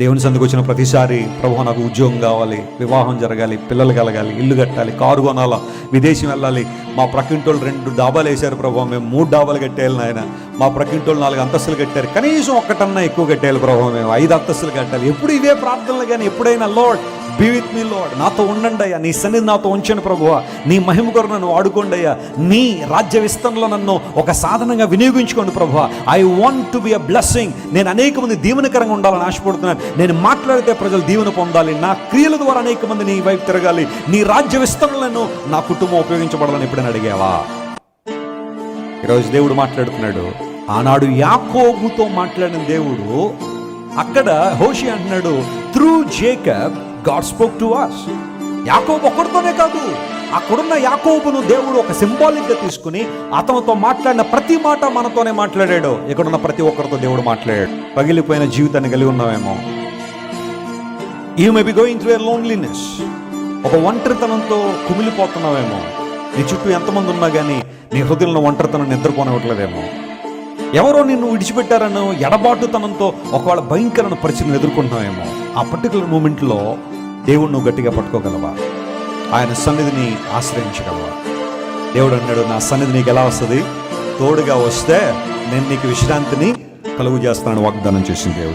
దేవుని సందుకు వచ్చిన ప్రతిసారి ప్రభు నాకు ఉద్యోగం కావాలి వివాహం జరగాలి పిల్లలు కలగాలి ఇల్లు కట్టాలి కారు కొనాలా విదేశం వెళ్ళాలి. మా ప్రకింటోళ్ళు రెండు డాబాలు వేశారు ప్రభు మేము మూడు డాబాలు కట్టేయాలి నాయన. మా ప్రకింటోళ్ళు నాలుగు అంతస్తులు కట్టారు. కనీసం ఒక్కటన్నా ఎక్కువ కట్టేయాలి ప్రభు మేము ఐదు అంతస్తులు కట్టాలి. ఎప్పుడు ఇదే ప్రార్థనలు కానీ ఎప్పుడైనా Lord be with me Lord నాతో ఉండండి అయ్యా. నీ సన్నిధి నాతో ఉంచండి ప్రభువ. నీ మహిమ కొరకు నన్ను వాడుకోండి అయ్యా. నీ రాజ్య విస్తరణలో నన్ను ఒక సాధనంగా వినియోగించుకోండి ప్రభువ. I want to be a blessing నేను అనేక మంది దీవెనకరంగా ఉండాలని ఆశపడుతున్నాను. నేను మాట్లాడితే ప్రజలు దీవెన పొందాలి. నా క్రియల ద్వారా అనేక మంది నీ వైపు తిరగాలి. నీ రాజ్య విస్తరణలను నా కుటుంబం ఉపయోగించబడాలని ఎప్పుడైనా అడిగావా? ఈరోజు దేవుడు మాట్లాడుతున్నాడు. ఆనాడు యాకోబుతో మాట్లాడిన దేవుడు అక్కడ హోషి అంటున్నాడు through Jacob God spoke to us యాకోబు ఒకరితోనే కాదు అక్కడున్న యాకోబును దేవుడు ఒక సింబాలిక్గా తీసుకుని అతనితో మాట్లాడిన ప్రతి మాట మనతోనే మాట్లాడాడు. ఇక్కడున్న ప్రతి ఒక్కరితో దేవుడు మాట్లాడాడు. పగిలిపోయిన జీవితాన్ని కలిగి ఉన్నామేమో. You may be going through a loneliness ఒక ఒంటరితనంతో కుమిలిపోతున్నావేమో. నీ చుట్టూ ఎంతమంది ఉన్నా కానీ నీ హృదయంలో ఒంటరితనం నిద్రపోనివ్వట్లేదేమో. ఎవరో నిన్ను విడిచిపెట్టారనో ఎడబాటుతనంతో ఒకవేళ భయంకరమైన పరిస్థితిని ఎదుర్కొంటున్నావేమో. ఆ పర్టికులర్ మూమెంట్లో దేవుడు నువ్వు గట్టిగా పట్టుకోగలవా? ఆయన సన్నిధిని ఆశ్రయించగలవా? దేవుడు అన్నాడు నా సన్నిధి నీకు ఎలా వస్తుంది? తోడుగా వస్తే నేను నీకు విశ్రాంతిని కలుగు చేస్తానని వాగ్దానం చేసింది దేవుడు.